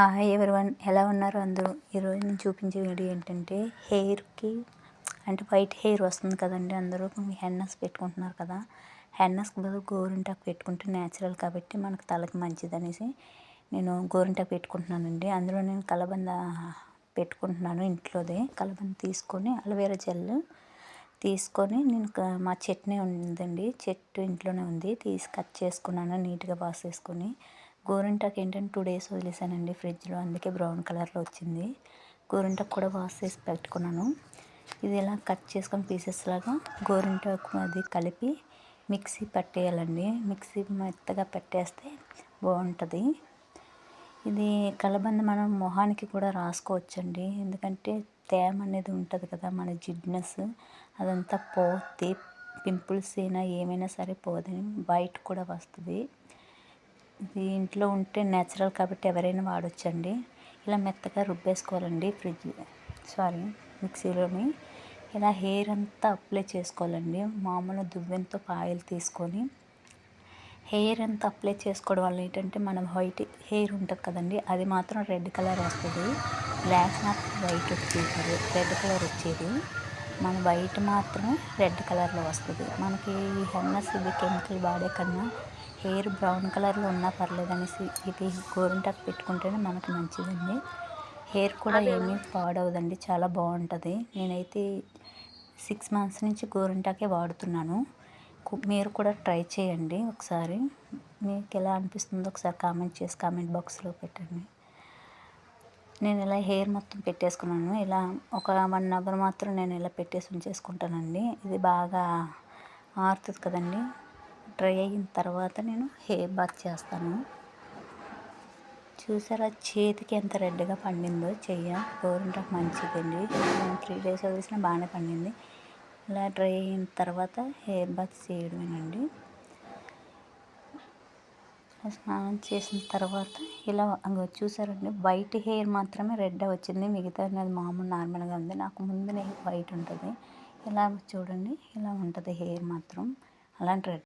Hi everyone ఎలా ఉన్నారు అందరూ? ఈరోజు నేను చూపించే వీడియో ఏంటంటే హెయిర్కి అంటే వైట్ హెయిర్ వస్తుంది కదండి అందరూ హెన్నస్ పెట్టుకుంటున్నారు కదా. హెన్నస్కి బదులు గోరింటాకు పెట్టుకుంటే న్యాచురల్ కాబట్టి మనకు తలకి మంచిది అనేసి నేను గోరింటాకు పెట్టుకుంటున్నానండి. అందులో నేను కలబంద పెట్టుకుంటున్నాను ఇంట్లోదే. కలబంద తీసుకొని అలవేరా జెల్ తీసుకొని నేను మా చట్నీ ఉందండి. చెట్టు ఇంట్లోనే ఉంది. తీసి కట్ చేసుకున్నాను నీట్గా వాష్ చేసుకొని. గోరింటాకు ఏంటంటే టూ డేస్ వదిలేసానండి ఫ్రిడ్జ్లో అందుకే బ్రౌన్ కలర్లో వచ్చింది. గోరింటాకు కూడా వాష్ చేసి పెట్టుకున్నాను. ఇది ఇలా కట్ చేసుకొని పీసెస్ లాగా గోరింటాకు అది కలిపి మిక్సీ పట్టేయాలండి. మిక్సీ మెత్తగా పెట్టేస్తే బాగుంటుంది. ఇది కలబంద మనం మొహానికి కూడా రాసుకోవచ్చండి. ఎందుకంటే తేమ అనేది ఉంటుంది కదా మన జిడ్నెస్ అదంతా పోతే పింపుల్స్ అయినా ఏమైనా సరే పోదని వైట్ కూడా వస్తుంది. ఇది ఇంట్లో ఉంటే నేచురల్ కాబట్టి ఎవరైనా వాడొచ్చండి. ఇలా మెత్తగా రుబ్బేసుకోవాలండి ఫ్రిడ్జ్ సారీ మిక్సీలోని ఇలా హెయిర్ అంతా అప్లై చేసుకోవాలండి. మామూలు దువ్వెంతో ఆయిల్ తీసుకొని హెయిర్ అంతా అప్లై చేసుకోవడం వల్ల ఏంటంటే మనం వైట్ హెయిర్ ఉంటుంది కదండి అది మాత్రం రెడ్ కలర్ వస్తుంది. బ్లాక్ మాత్రం వైట్ వచ్చేది రెడ్ కలర్ వచ్చేది. మన వైట్ మాత్రం రెడ్ కలర్లో వస్తుంది. మనకి ఈ హెన్నస్ ఇది కెమికల్ వాడే కన్నా హెయిర్ బ్రౌన్ కలర్లో ఉన్నా పర్లేదు అనేసి ఇది గోరింటాకు పెట్టుకుంటేనే మనకు మంచిదండి. హెయిర్ కూడా ఏమీ పాడవదండి చాలా బాగుంటుంది. నేనైతే సిక్స్ మంత్స్ నుంచి గోరింటాకే వాడుతున్నాను. మీరు కూడా ట్రై చేయండి ఒకసారి. మీకు ఎలా అనిపిస్తుందో ఒకసారి కామెంట్ చేసి కామెంట్ బాక్స్లో పెట్టండి. నేను ఇలా హెయిర్ మొత్తం పెట్టేసుకున్నాను. ఇలా ఒక వన్ అవర్ మాత్రం నేను ఇలా పెట్టేసి ఉంచేసుకుంటానండి ఇది బాగా ఆరుతుంది కదండి. డ్రై అయిన తర్వాత నేను హెయిర్ బాత్ చేస్తాను. చూసారా? చేతికి ఎంత రెడ్గా పండిందో చెయ్య. గోరింటాకు మంచిదండి. త్రీ డేస్ వదిలిసిన బాగానే పండింది. ఇలా డ్రై అయిన తర్వాత హెయిర్ బాత్ చేయడమేనండి. స్నానం చేసిన తర్వాత ఇలా చూసారండి? వైట్ హెయిర్ మాత్రమే రెడ్ వచ్చింది. మిగతా అనేది మామూలు నార్మల్గా ఉంది. నాకు ముందునే వైట్ ఉంటుంది. ఇలా చూడండి. ఇలా ఉంటుంది హెయిర్ మాత్రం. అలాంటి రెడ్